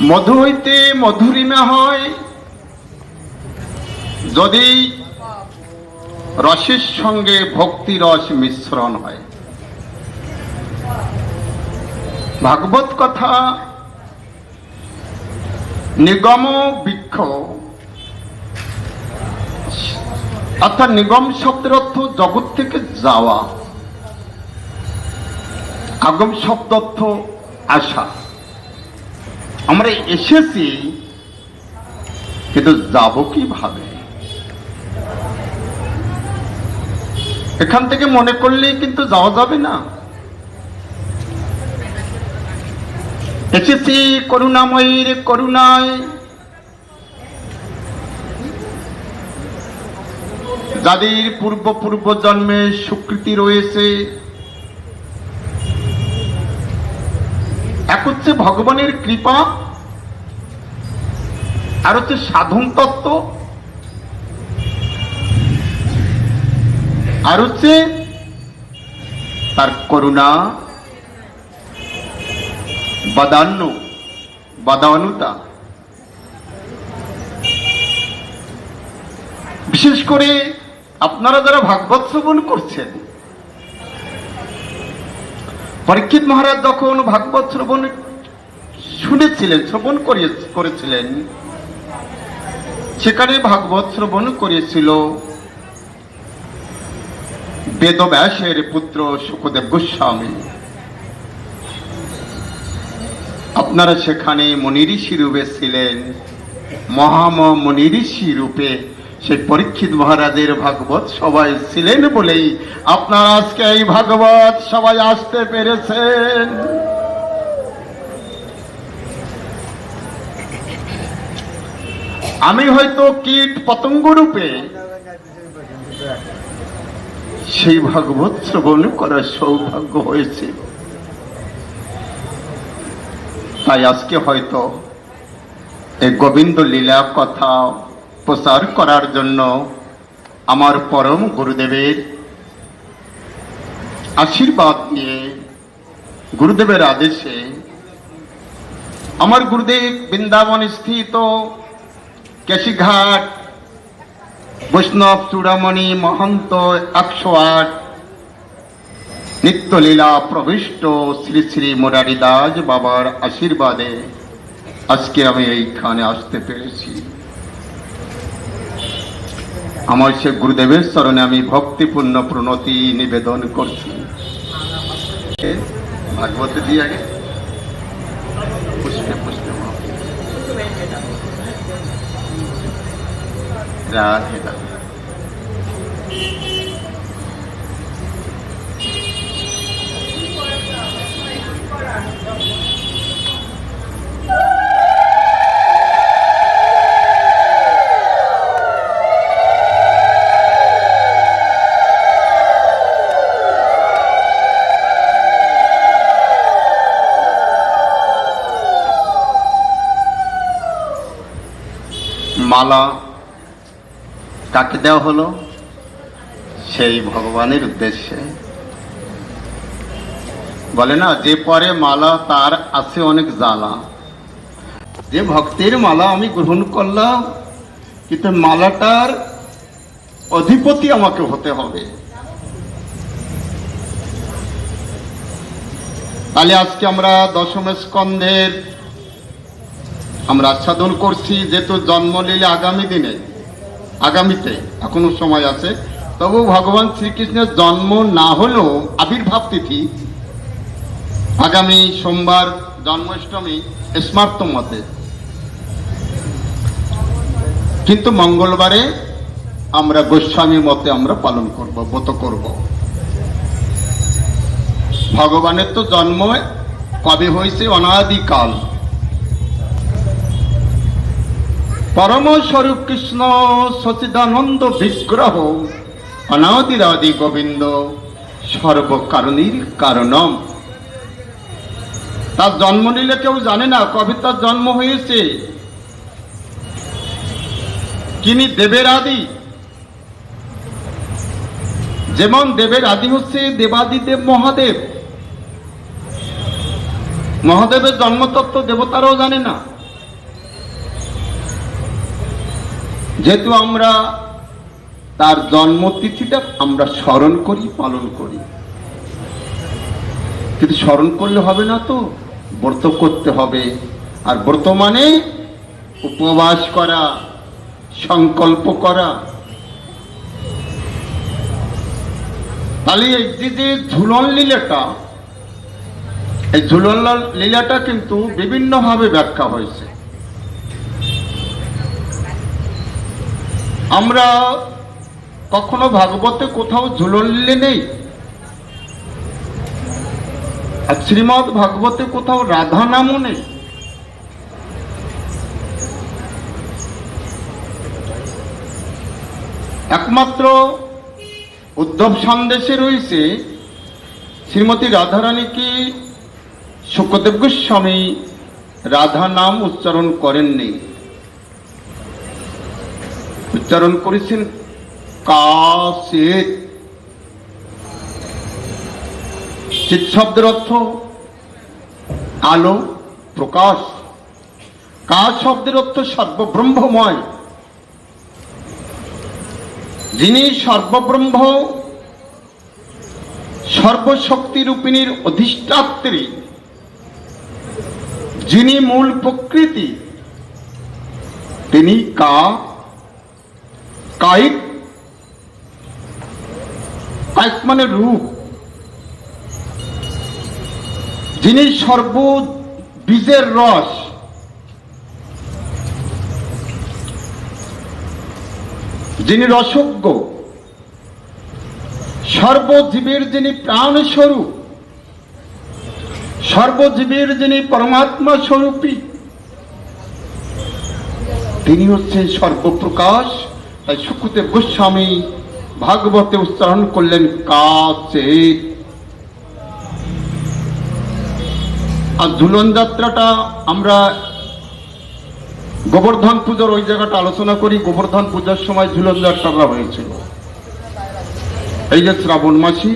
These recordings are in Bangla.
মধু হইতে মধুরিমা হয়, যদি রসের সঙ্গে ভক্তি রস মিশ্রণ হয়। ভাগবত কথা, নিগম বৃক্ষ, অর্থাৎ নিগম শব্দের অর্থ জগৎ থেকে যাওয়া, আগম শব্দ অর্থ আসা। আমরা এসেছি, কিন্তু যাব কীভাবে? এখান থেকে মনে করলে কিন্তু যাওয়া যাবে না। এসেছি করুণাময়ীর করুণায়। যাদের পূর্ব পূর্ব জন্মে স্বীকৃতি রয়েছে এক হচ্ছে ভগবানের কৃপা, আর হচ্ছে সাধন তত্ত্ব, আর হচ্ছে তার করুণা বাদান্য বাদানুতা। বিশেষ করে আপনারা যারা ভাগবত শ্রবণ করছেন, পরীক্ষিত মহারাজ যখন ভাগবত শ্রবণ শুনেছিলেন, শ্রবণ করেছিলেন। সেখানে ভাগবত শ্রবণ করেছিল। বেদব্যাসের পুত্র সুখদেব গোস্বামী। আপনারা সেখানে মনিঋষি রূপে ছিলেন। মহাম মনিঋষি রূপে সেই পরীক্ষিত মহারাজের ভাগবত সবাই ছিলেন বলেই আপনারা আজকে এই ভাগবত সবাই আসতে পেরেছেন। আমি হয়তো কীট পতঙ্গ রূপে সেই ভাগবত শ্রবণ করার সৌভাগ্য হয়েছে। তাই আজকে হয়তো এই গোবিন্দ লীলা কথা প্রচার করার জন্য আমার পরম গুরুদেবের আশীর্বাদ নিয়ে গুরুদেবের আদেশে আমার গুরুদেব বৃন্দাবন স্থিত কেশিঘাট, বৈষ্ণব চূড়ামণি মহন্ত একশো আট নিত্যলীলা প্রবিষ্ট শ্রী শ্রী মুরারি দাস বাবার আশীর্বাদে আজকে আমি এইখানে আসতে পেরেছি। আমার সে গুরুদেবের স্মরণে আমি ভক্তিপূর্ণ প্রণতি নিবেদন করছি। ভাগবত দিয়ে আগে। রাধে মালা কাকে দেওয়া হলো? সেই ভগবানের উদ্দেশ্যে। বলে না, যে পরে মালা, তার আছে অনেক জ্বালা। যে ভক্তের মালা আমি গ্রহণ করলাম, কিন্তু মালাটার অধিপতি আমাকে হতে হবে। তাহলে আজকে আমরা দশম স্কন্ধের আমরা আচ্ছাদন করছি, যেহেতু জন্ম নিলে আগামী দিনে। আগামীতে, এখনও সময় আছে। তবু ভগবান শ্রীকৃষ্ণের জন্ম না হলেও আবির্ভাব তিথি আগামী সোমবার জন্মাষ্টমী স্মার্ত মতে। কিন্তু মঙ্গলবারে আমরা গোস্বামী মতে আমরা পালন করব, ব্রত করব। ভগবানের তো জন্ম কবে হয়েছে? অনাদিকাল। পরম স্বরূপ কৃষ্ণ সচিদানন্দ বিগ্রহ, অনাদিরাদি গোবিন্দ, সর্বকারণীর কারণম। তার জন্ম নিলে কেউ জানে না কবে তার জন্ম হয়েছে। তিনি দেবের আদি যেমন দেবের আদি হচ্ছে দেবাদিদেব মহাদেব। মহাদেবের জন্মতত্ত্ব দেবতারাও জানে না। যেহেতু আমরা তার জন্মতিথিটা আমরা স্মরণ করি, পালন করি। কিন্তু স্মরণ করলে হবে না তো, ব্রত করতে হবে। আর ব্রত মানে উপবাস করা, সংকল্প করা, তাহলে এই যে ঝুলন লীলাটা, এই ঝুলন লীলাটা কিন্তু বিভিন্নভাবে ব্যাখ্যা হয়েছে। আমরা কখনো ভাগবতে কোথাও ঝুলন নেই। আর শ্রীমদ ভাগবতে কোথাও রাধা নামও নেই। একমাত্র উদ্ধব সন্দেশে রয়েছে শ্রীমতী রাধারানীকে সুখদেব গোস্বামী রাধা নাম উচ্চারণ করেননি। উচ্চারণ করেছেন কাশেত চিৎ শব্দের অর্থ আলো, প্রকাশ। কা শব্দের অর্থ সর্বব্রহ্মময়। যিনি সর্বব্রহ্ম সর্বশক্তি সর্বশক্তিরূপিণীর অধিষ্ঠাত্রী, যিনি মূল প্রকৃতি, তিনি কা কায়িক কায়িক মানে রূপ। যিনি সর্ব বীজের রস। যিনি রসজ্ঞ। সর্বজীবীর যিনি প্রাণ স্বরূপ সর্বজীবের যিনি পরমাত্মা স্বরূপী তিনি হচ্ছেন সর্বপ্রকাশ। তাই সুখদেব গোস্বামী ভাগবতে উচ্চারণ করলেন কাচে আর ঝুলন যাত্রাটা আমরা গোবর্ধন পুজোর ওই জায়গাটা আলোচনা করি। গোবর্ধন পূজার সময় ঝুলন যাত্রাটা হয়েছিল। এই যে শ্রাবণ মাসি,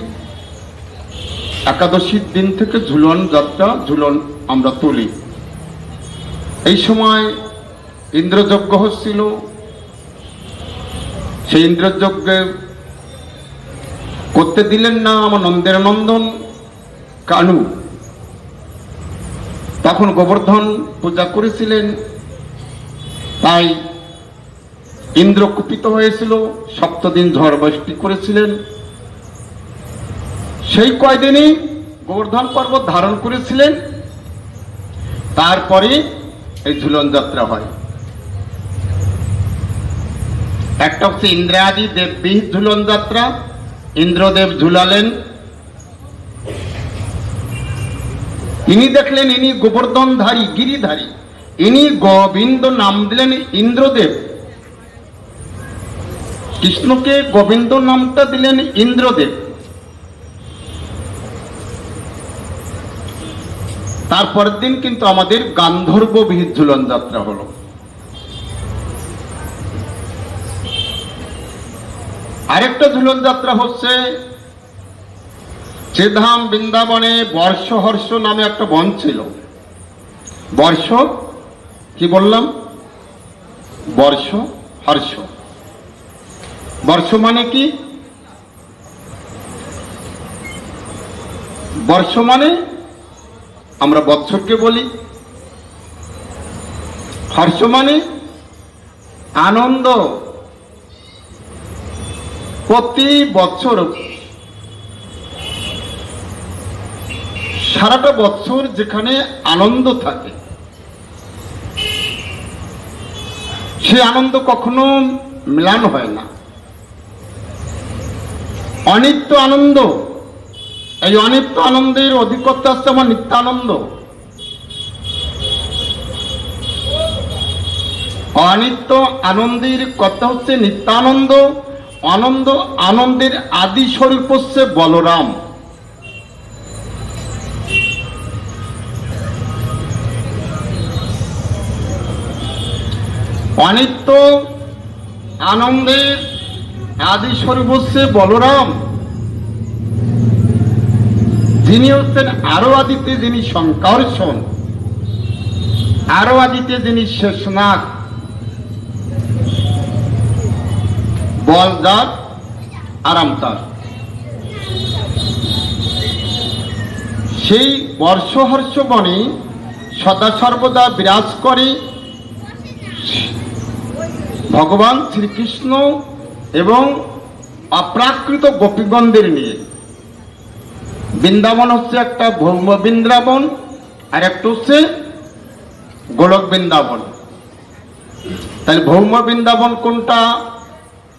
একাদশীর দিন থেকে ঝুলন যাত্রা ঝুলন আমরা তুলি। এই সময় ইন্দ্রযজ্ঞ হচ্ছিল সেই ইন্দ্রযজ্ঞে করতে দিলেন না আমার নন্দের নন্দন কানু। তখন গোবর্ধন পূজা করেছিলেন। তাই ইন্দ্র কুপিত হয়েছিল, সপ্তদিন ঝড় বৃষ্টি করেছিলেন। সেই কয়দিনই গোবর্ধন পর্বত ধারণ করেছিলেন। তারপরে এই ঝুলন যাত্রা হয়। একটা হচ্ছে ইন্দ্রাদি দেববিহিত ঝুলন যাত্রা ইন্দ্রদেব ঝুলালেন ইনি দেখলেন ইনি গোবর্ধনধারী গিরিধারী ইনি গোবিন্দ নাম দিলেন ইন্দ্রদেব কৃষ্ণকে গোবিন্দ নামটা দিলেন ইন্দ্রদেব তারপরের দিন কিন্তু আমাদের গান্ধর্ব বিহিত ঝুলন যাত্রা হলো আরেকটা ঝুলন যাত্রা হচ্ছে চেধাম বৃন্দাবনে বর্ষহর্ষ নামে একটা বন ছিল। বর্ষ? কি বললাম? বর্ষ হর্ষ বর্ষ মানে কি? বর্ষ মানে আমরা বৎসরকে বলি। হর্ষ মানে আনন্দ। প্রতি বছর সারাটা বছর যেখানে আনন্দ থাকে, সে আনন্দ কখনো মিলান হয় না। অনিত্য আনন্দ, এই অনিত্য আনন্দের অধিকত্ব আসছে আমার নিত্যানন্দ। অনিত্য আনন্দের কথা হচ্ছে নিত্যানন্দ। আনন্দ আনন্দের আদি স্বরূপ হচ্ছে বলরাম। অনিত্য আনন্দের আদি স্বরূপ হচ্ছে বলরাম। যিনি হচ্ছেন আরও আদিতে যিনি সংকর্ষণ আরও আদিতে যিনি শেষনাথ বল যার, আরাম তার। সেই বর্ষহর্ষ বনে সদা সর্বদা বিরাজ করে। ভগবান শ্রীকৃষ্ণ এবং অপ্রাকৃত গোপীগণদের নিয়ে। বৃন্দাবন হচ্ছে একটা ভৌম বৃন্দাবন, আর একটা হচ্ছে গোলক বৃন্দাবন। তাহলে ভৌম বৃন্দাবন কোনটা?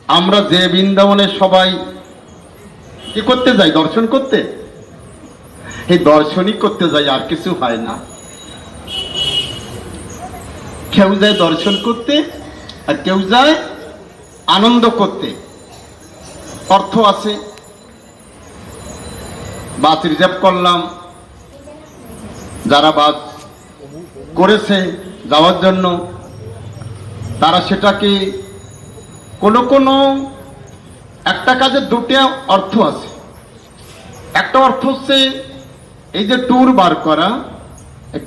আমরা যে বৃন্দাবনে সবাই কি করতে যাই? দর্শন করতে? এই দর্শনই করতে যাই, আর কিছু হয় না। কেউ যায় দর্শন করতে, আর কেউ যায় আনন্দ করতে। অর্থ আছে। বাস রিজার্ভ করলাম। যারা বাস করেছে যাওয়ার জন্য, তারা সেটাকে কোনো কোনো একটা কাজের দুটো অর্থ আছে। একটা অর্থ হচ্ছে এই যে ট্যুর বার করা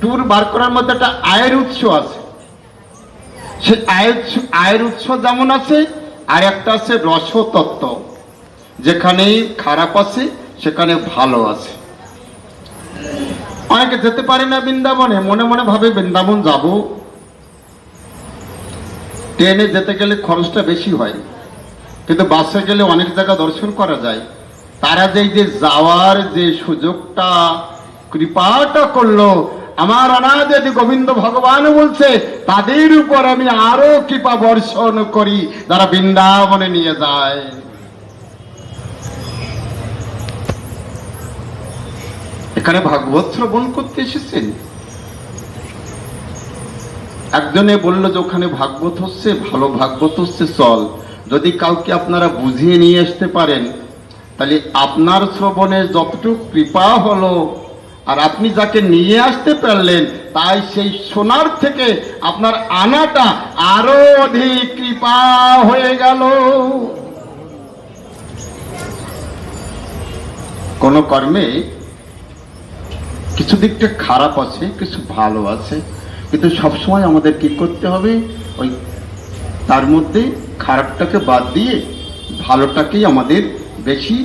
ট্যুর বার করার মধ্যে একটা আয়ের উৎস আছে। সে আয়ের আয়ের উৎস যেমন আছে, আর একটা আছে রসতত্ত্ব, যেখানে খারাপ আছে, সেখানে ভালো আছে। অনেকে যেতে পারে না বৃন্দাবনে, মনে মনে ভাবে বৃন্দাবন যাব। ট্রেনে যেতে গেলে খরচটা বেশি হয়। কিন্তু বাসে গেলে অনেক জায়গা দর্শন করা যায়। তারা যে যে যাওয়ার যে সুযোগটা, কৃপাটা করল, আমার অনাদি গোবিন্দ ভগবান বলছে, তাদের উপর আমি আরও কৃপা বর্ষণ করি, যারা বৃন্দাবনে নিয়ে যায়। এখানে ভাগবত শ্রবণ করতে এসেছেন? একজনে বলল যে ওখানে ভাগবত হচ্ছে, ভালো ভাগবত হচ্ছে, চল। যদি কাউকে আপনারা বুঝিয়ে নিয়ে আসতে পারেন, তাহলে আপনার শ্রবণে যতটুকু কৃপা হলো, আর আপনি যাকে নিয়ে আসতে পারলেন, তাই সেই সোনার থেকে আপনার আনাটা আরও অধিক কৃপা হয়ে গেল। কোন কর্মে কিছু দিকটা খারাপ আছে, কিছু ভালো আছে কিন্তু সবসময় আমাদের কি করতে হবে? ওই তার মধ্যে খারাপটাকে বাদ দিয়ে ভালোটাকেই আমাদের বেশি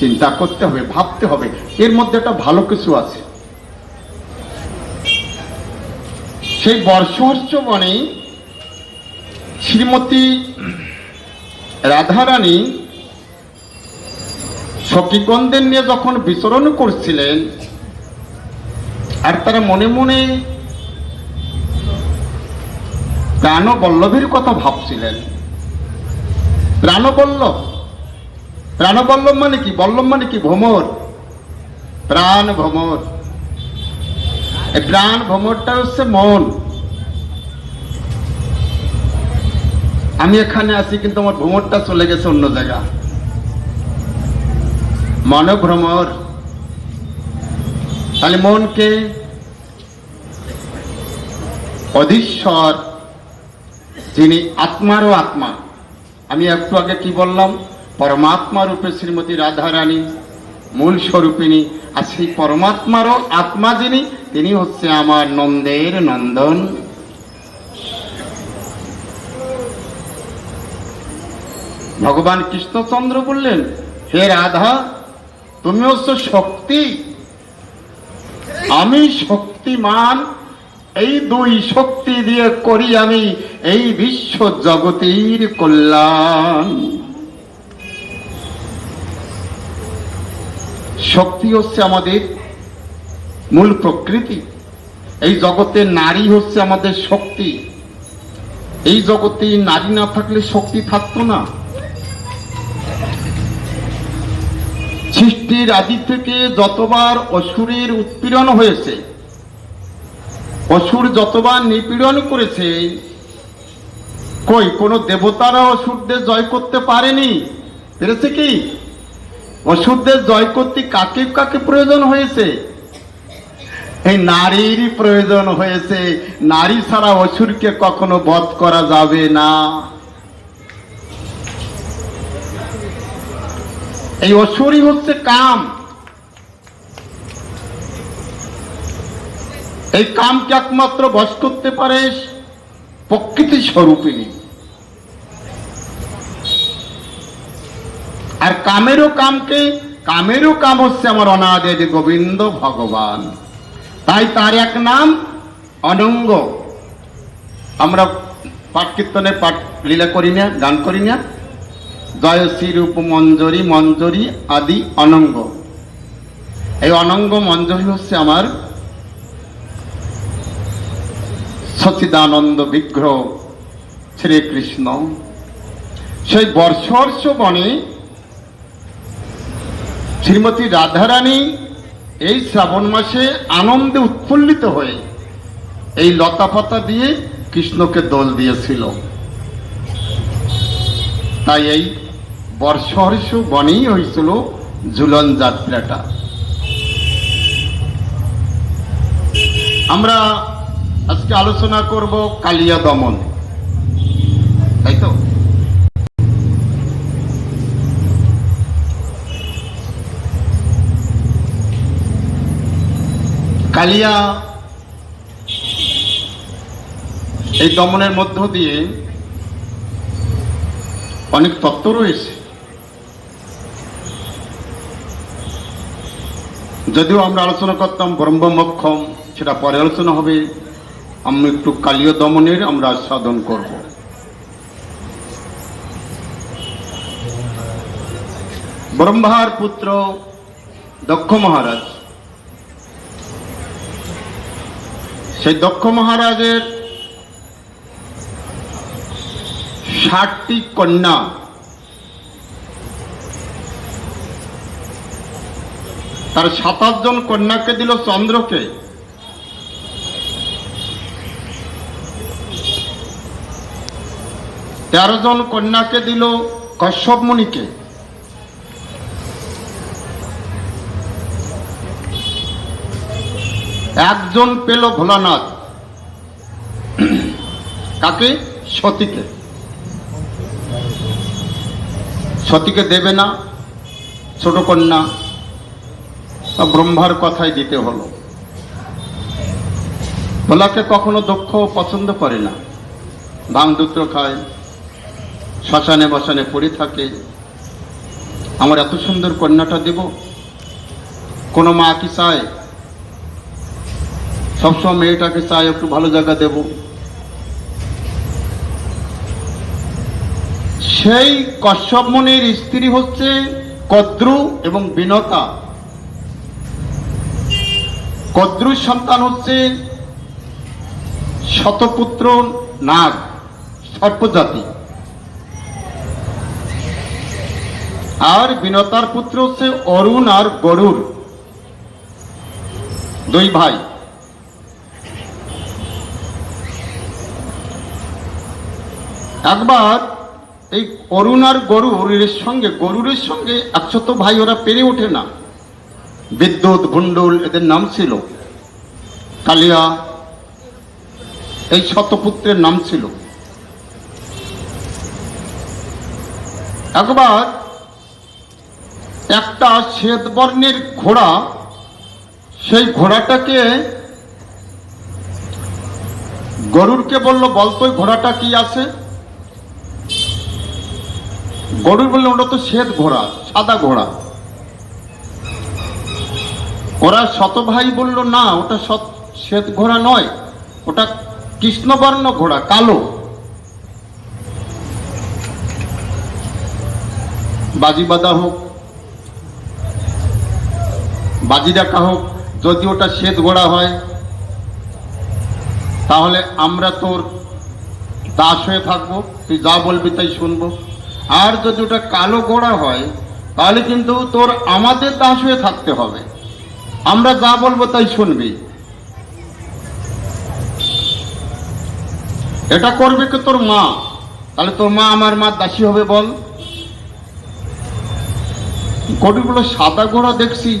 চিন্তা করতে হবে, ভাবতে হবে। এর মধ্যে একটা ভালো কিছু আছে। সেই বর্ষহর্ষ বনে শ্রীমতী রাধারানী সখীগণদের নিয়ে যখন বিচরণ করছিলেন, আর তারা মনে মনে প্রাণবল্লভীর কথা ভাবছিলেন। প্রাণবল্লভ? প্রাণবল্লভ মানে কি? বল্লভ মানে কি? ভ্রমর। প্রাণ ভ্রমর। এই প্রাণ ভ্রমরটা হচ্ছে মন। আমি এখানে আছি কিন্তু আমার ভ্রমরটা চলে গেছে অন্য জায়গা। মনভ্রমর। তাহলে মনকে অধীশ্বর যিনি আত্মারও আত্মা। আমি একটু আগে কি বললাম? পরমাত্মা রূপে শ্রীমতী রাধারানী, মূল স্বরূপিণী, আর সেই পরমাত্মারও আত্মা যিনি, তিনি হচ্ছে আমার নন্দের নন্দন। ভগবান কৃষ্ণচন্দ্র বললেন, হে রাধা তুমি হচ্ছে শক্তি। আমি শক্তিমান এই দুই শক্তি দিয়ে করি আমি এই বিশ্ব জগতের কল্যাণ। শক্তি হচ্ছে আমাদের মূল প্রকৃতি। এই জগতে নারী হচ্ছে আমাদের শক্তি। এই জগতে নারী না থাকলে শক্তি থাকতো না। সৃষ্টির আদি থেকে যতবার অসুরের উৎপীড়ন হয়েছে অসুর যতবার নিপীড়ন করেছে, কই, কোন দেবতারা অসুরদের জয় করতে পারেনি? পেরেছে কি? অসুরদের জয় করতে কাকে কাকে প্রয়োজন হয়েছে? এই নারীর প্রয়োজন হয়েছে। নারী ছাড়া অসুরকে কখনো বধ করা যাবে না। এই অসুরই হচ্ছে কাম। এই কামকে একমাত্র বশ করতে পারে প্রকৃতি স্বরূপিণী। আর কামেরও কামকে, কামেরও কাম হচ্ছে আমার অনাদে যে গোবিন্দ ভগবান। তাই তার এক নাম অনঙ্গ। আমরা পাঠ কীর্তনে পাঠ লীলা করি না, গান করি না। জয়শ্রী রূপ মঞ্জরি মঞ্জরি আদি অনঙ্গ। এই অনঙ্গ মঞ্জরি হচ্ছে আমার সচিদানন্দ বিগ্রহ শ্রীকৃষ্ণ সেই বর্ষর্ষ বনে শ্রীমতী রাধারানী এই শ্রাবণ মাসে আনন্দে উৎফুল্লিত হয়ে এই লতাপাতা দিয়ে কৃষ্ণকে দোল দিয়েছিল। তাই এই বর্ষহর্ষ বনেই হয়েছিল ঝুলন যাত্রাটা। আমরা আজকে আলোচনা করব কালিয়া দমন। তাই তো? কালিয়া এই দমনের মধ্য দিয়ে অনেক তত্ত্ব রয়েছে। যদিও আমরা আলোচনা করতাম ব্রহ্মমক্ষম, সেটা পরে আলোচনা হবে। আমি একটু কালীয় দমনের আমরা সাধন করব। ব্রহ্মার পুত্র দক্ষ মহারাজ, সেই দক্ষ মহারাজের ষাটটি কন্যা তার সাতাশ জন কন্যাকে দিল চন্দ্রকে। তেরো জন কন্যাকে দিল কশ্যপ মুনিকে। একজন পেল ভোলানাথ, কাকে? সতীকে। সতীকে দেবে না, ছোট কন্যা ব্রহ্মার কথাই দিতে হলো। ভোলাকে কখনো দক্ষ পছন্দ করে না। ভাং দুত্র খায়। শ্মশানে বসানে পড়ে থাকে। আমার এত সুন্দর কন্যাটা দেব। কোনো মা কি চায়? সবসময় মেয়েটাকে চায় একটু ভালো জায়গা দেব। সেই কশ্যপ মুনির স্ত্রী হচ্ছে কদ্রু এবং বিনতা। কদ্রুর সন্তান হচ্ছে শতপুত্র নাগ, সর্পজাতি। আর বিনতার পুত্র হচ্ছে অরুণ আর গরুর। দুই ভাই। একবার এই অরুণ আর গরুরের সঙ্গে গরুরের সঙ্গে একশত ভাই ওরা পেরে ওঠে না। বিদ্যুৎ ভুন্ডুল এদের নাম ছিল কালিয়া। এই শতপুত্রের নাম ছিল। একবার একটা শ্বেত বর্ণের ঘোড়া, সেই ঘোড়াটাকে গরুরকে বলল বলতো ঘোড়াটা কি আছে? গরুর বলল, ওটা তো শ্বেত ঘোড়া, সাদা ঘোড়া। ওরা শত ভাই বলল, না, ওটা শ্বেত ঘোড়া নয়, ওটা কৃষ্ণবর্ণ ঘোড়া, কালো। বাজি বাঁধা হোক বাজি ডাকা হোক, যদি ওটা শ্বেত ঘোড়া হয়, তাহলে আমরা তোর দাস হয়ে থাকব, তুই যা বলবি তাই শুনব। আর যদি ওটা কালো ঘোড়া হয়, তাহলে কিন্তু তোর আমাদের দাস হয়ে থাকতে হবে। আমরা যা বলব তাই শুনবি। এটা করবে কি তোর মা? তাহলে তোর মা আমার মা দাসী হবে বল। গরুগুলো সাদা ঘোড়া দেখছি।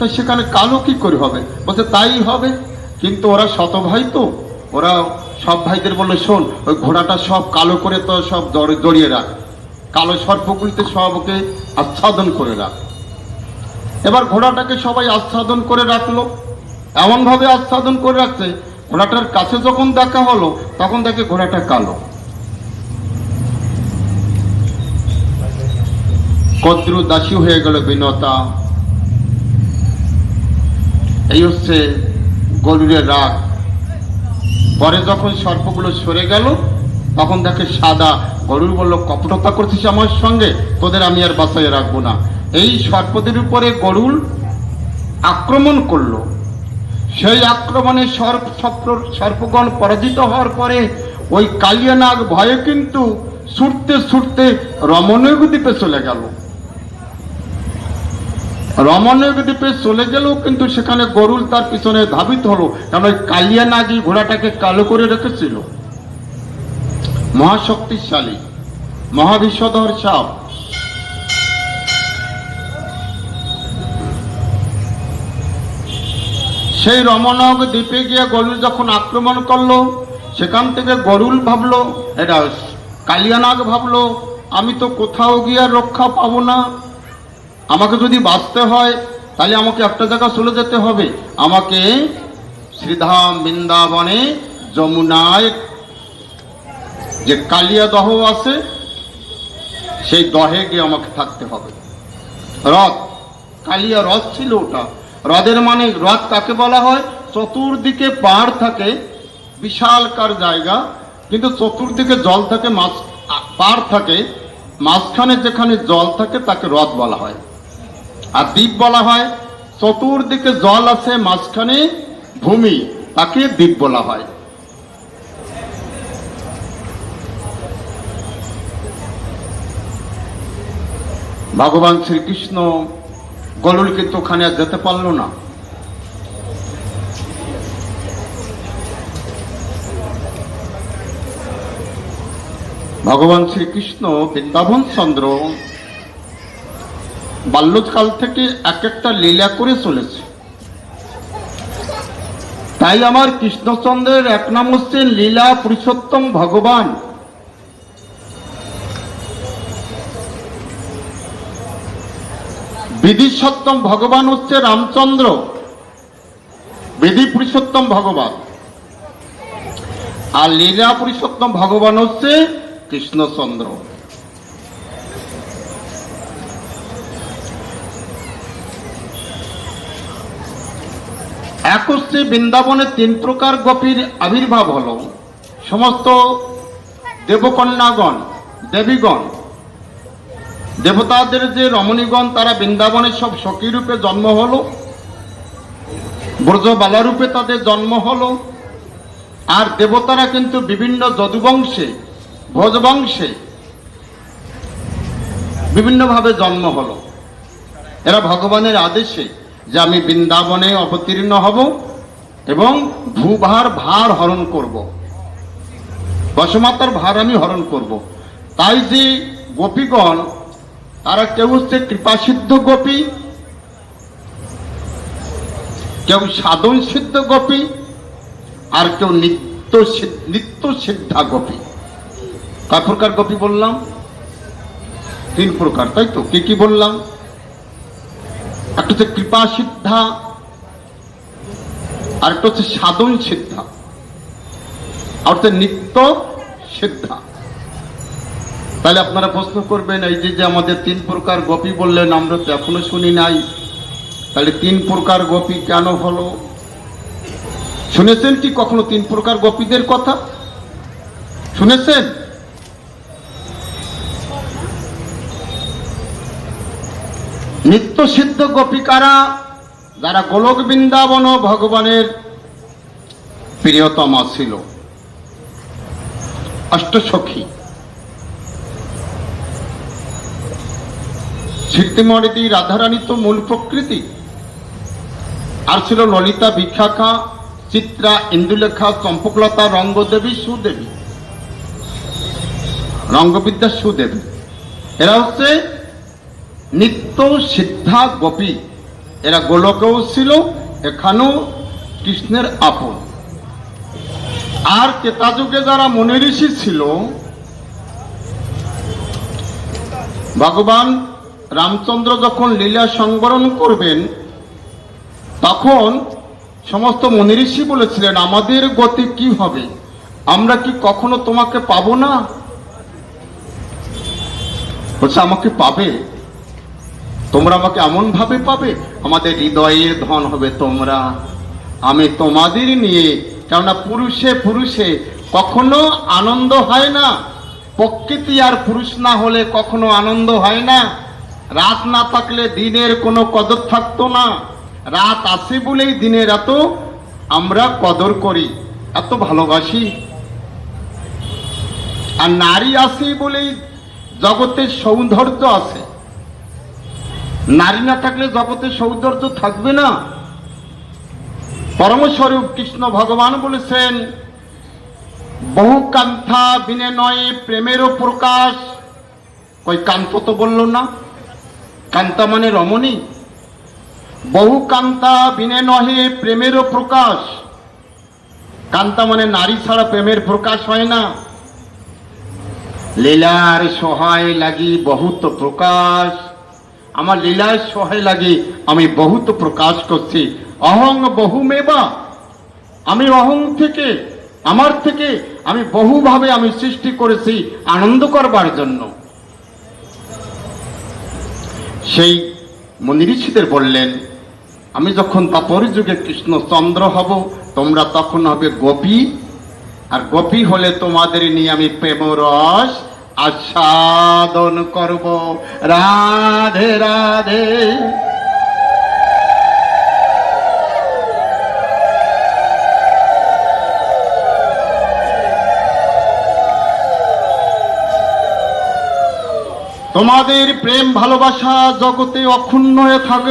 তা সেখানে কালো কি করে হবে? বলছে, তাই হবে। কিন্তু ওরা শত ভাই তো। ওরা সব ভাইদের বলল, শোন, ওই ঘোড়াটা সব কালো করে তো সব জড়ে- জড়িয়ে রাখ। কালো সর্পগুলিতে সব ওকে আচ্ছাদন করে রাখ। এবার ঘোড়াটাকে সবাই আচ্ছাদন করে রাখল। এমনভাবে আচ্ছাদন করে রাখছে, ঘোড়াটার কাছে যখন দেখা হলো, তখন দেখে ঘোড়াটা কালো। কদ্রু দাসী হয়ে গেল বিনতা। এই হচ্ছে গরুরের রাগ। পরে যখন সর্পগুলো সরে গেল, তখন দেখে সাদা গরুর বলল, কপটতা করছিস আমার সঙ্গে? তোদের আমি আর বাঁচাই রাখব না। এই সর্পদের উপরে গরুল আক্রমণ করল। সেই আক্রমণে সর্প- সর্পগণ পরাজিত হওয়ার পরে ওই কালিয়ানাগ ভয়ে কিন্তু ছুটতে ছুটতে রমণীয় দ্বীপে চলে গেল। রমণীয় দ্বীপে চলে গেলেও কিন্তু সেখানে গরুল তার পিছনে ধাবিত হলো। কারণ ওই কালিয়ানাগি ঘোড়াটাকে কালো করে রেখেছিল। মহাশক্তিশালী, মহাবিশ্বধর সাপ। সেই রমণক দ্বীপে গিয়ে গরুল যখন আক্রমণ করল, সেখান থেকে গরুল ভাবলো, এটা কালিয়ানাগ ভাবলো, আমি তো কোথাও গিয়ে রক্ষা পাবো না। আমাকে যদি বাঁচতে হয়, তাহলে আমাকে একটা জায়গা চলে যেতে হবে। আমাকে শ্রীধাম বৃন্দাবনে যমুনায় যে কালিয়া দহ আছে, সেই দহে গিয়ে আমাকে থাকতে হবে। হ্রদ, কালিয়া হ্রদ ছিল ওটা। হ্রদের মানে হ্রদ কাকে বলা হয়? চতুর্দিকে পাহাড় থাকে বিশালকার জায়গা, কিন্তু চতুর্দিকে জল থাকে মাছ পাড় থাকে, মাঝখানে যেখানে জল থাকে, তাকে হ্রদ বলা হয়। আর দ্বীপ বলা হয়, চতুর্দিকে জল আছে মাঝখানে ভূমি, তাকে দ্বীপ বলা হয়। ভগবান শ্রীকৃষ্ণ গলুল কিন্তু ওখানে আর যেতে পারল না। ভগবান শ্রীকৃষ্ণ বৃন্দাবন চন্দ্র বাল্যকাল থেকে এক একটা লীলা করে চলেছে। তাই আমার কৃষ্ণচন্দ্রের এক নাম হচ্ছে লীলা পুরুষোত্তম ভগবান। বিধি সত্যম ভগবান হচ্ছে রামচন্দ্র। বিধি পুরুষোত্তম ভগবান। আর লীলা পুরুষোত্তম ভগবান হচ্ছে কৃষ্ণচন্দ্র। এক হচ্ছে বৃন্দাবনে তিন প্রকার গোপীর আবির্ভাব হলো। সমস্ত দেবকন্যাগণ, দেবীগণ, দেবতাদের যে রমণীগণ, তারা বৃন্দাবনে সব সখী রূপে জন্ম হলো। ব্রজবালা রূপে তাদের জন্ম হলো। আর দেবতারা কিন্তু বিভিন্ন যদুবংশে ভোজবংশে বিভিন্নভাবে জন্ম হলো। এরা ভগবানের আদেশে যে আমি বৃন্দাবনে অবতীর্ণ হব এবং ভূভার ভার হরণ করব। বসমাতার ভার আমি হরণ করব। তাই যে গোপীগণ, তারা কেউ হচ্ছে কৃপাসিদ্ধ গোপী, কেউ সাধন সিদ্ধ গোপী, আর কেউ নিত্য নিত্য সিদ্ধা গোপী। কয় প্রকার গোপী বললাম? তিন প্রকার, তাই তো? কি কি বললাম? হচ্ছে কৃপা সিদ্ধা আর একটা হচ্ছে সাধন সিদ্ধা, আর হচ্ছে নিত্য সিদ্ধা। তাহলে আপনারা প্রশ্ন করবেন, এই যে যে আমাদের তিন প্রকার গোপী বললেন, আমরা তো এখনও শুনি নাই। তাহলে তিন প্রকার গোপী কেন হলো? শুনেছেন কি কখনো তিন প্রকার গোপীদের কথা? শুনেছেন? সিদ্ধ গোপিকারা, যারা গোলক বৃন্দাবন ভগবানের প্রিয়তমা ছিল। অষ্টসখী। স্মৃতিমণিতি রাধারানী তো মূল প্রকৃতি। আর ছিল ললিতা বিখ্যাখা চিত্রা, ইন্দুলেখা, চম্পকলতা, রঙ্গদেবী, সুদেবী। রঙ্গবিদ্যা সুদেবী। এরা হচ্ছে নিত্য সিদ্ধা গোপী। এরা গোলকেও ছিল, এখানেও কৃষ্ণের আপন। আর কেতাযুগে যারা মনে ঋষি ছিল, ভগবান রামচন্দ্র যখন লীলা সংবরণ করবেন, তখন সমস্ত মনি ঋষি বলেছিলেন, আমাদের গতি কি হবে? আমরা কি কখনো তোমাকে পাবো না? বলছে, আমাকে পাবে? তোমরা আমাকে এমন ভাবে পাবে, আমাদের হৃদয়ের ধন হবে তোমরা। আমি তোমাদের নিয়ে, কেননা পুরুষে পুরুষে কখনো আনন্দ হয় না। প্রকৃতি আর পুরুষ না হলে কখনো আনন্দ হয় না। রাত না থাকলে দিনের কোনো কদর থাকতো না। রাত আসে বলেই দিনের এত আমরা কদর করি, এত ভালোবাসি। আর নারী আসে বলেই জগতের সৌন্দর্য আছে নারী না থাকলে জগতের সৌন্দর্য থাকবে না। পরমস্বরূপ কৃষ্ণ ভগবান বলেছেন বহু কান্থা বিনে নয় প্রেমেরও প্রকাশ। কই কান্ত তো বলল না, কান্তা মানে রমণী। বহু কান্তা বিনে নহে প্রেমেরও প্রকাশ। কান্তা মানে নারী ছাড়া প্রেমের প্রকাশ হয় না। লীলার সহায় লাগি বহুত প্রকাশ। আমার লীলায় সহায় লাগে আমি বহুত প্রকাশ করছি। অহং বহু মেবা আমি অহং থেকে, আমার থেকে আমি বহুভাবে আমি সৃষ্টি করেছি আনন্দ করবার জন্য। সেই মনিঋষিদের বললেন, আমি যখন তাপর যুগে কৃষ্ণচন্দ্র হব, তোমরা তখন হবে গোপী। আর গোপী হলে তোমাদের নিয়ে আমি প্রেম রস আস্বাদন করব। রাধে রাধে। তোমাদের প্রেম ভালোবাসা জগতে অক্ষুণ্ণ হয়ে থাকে।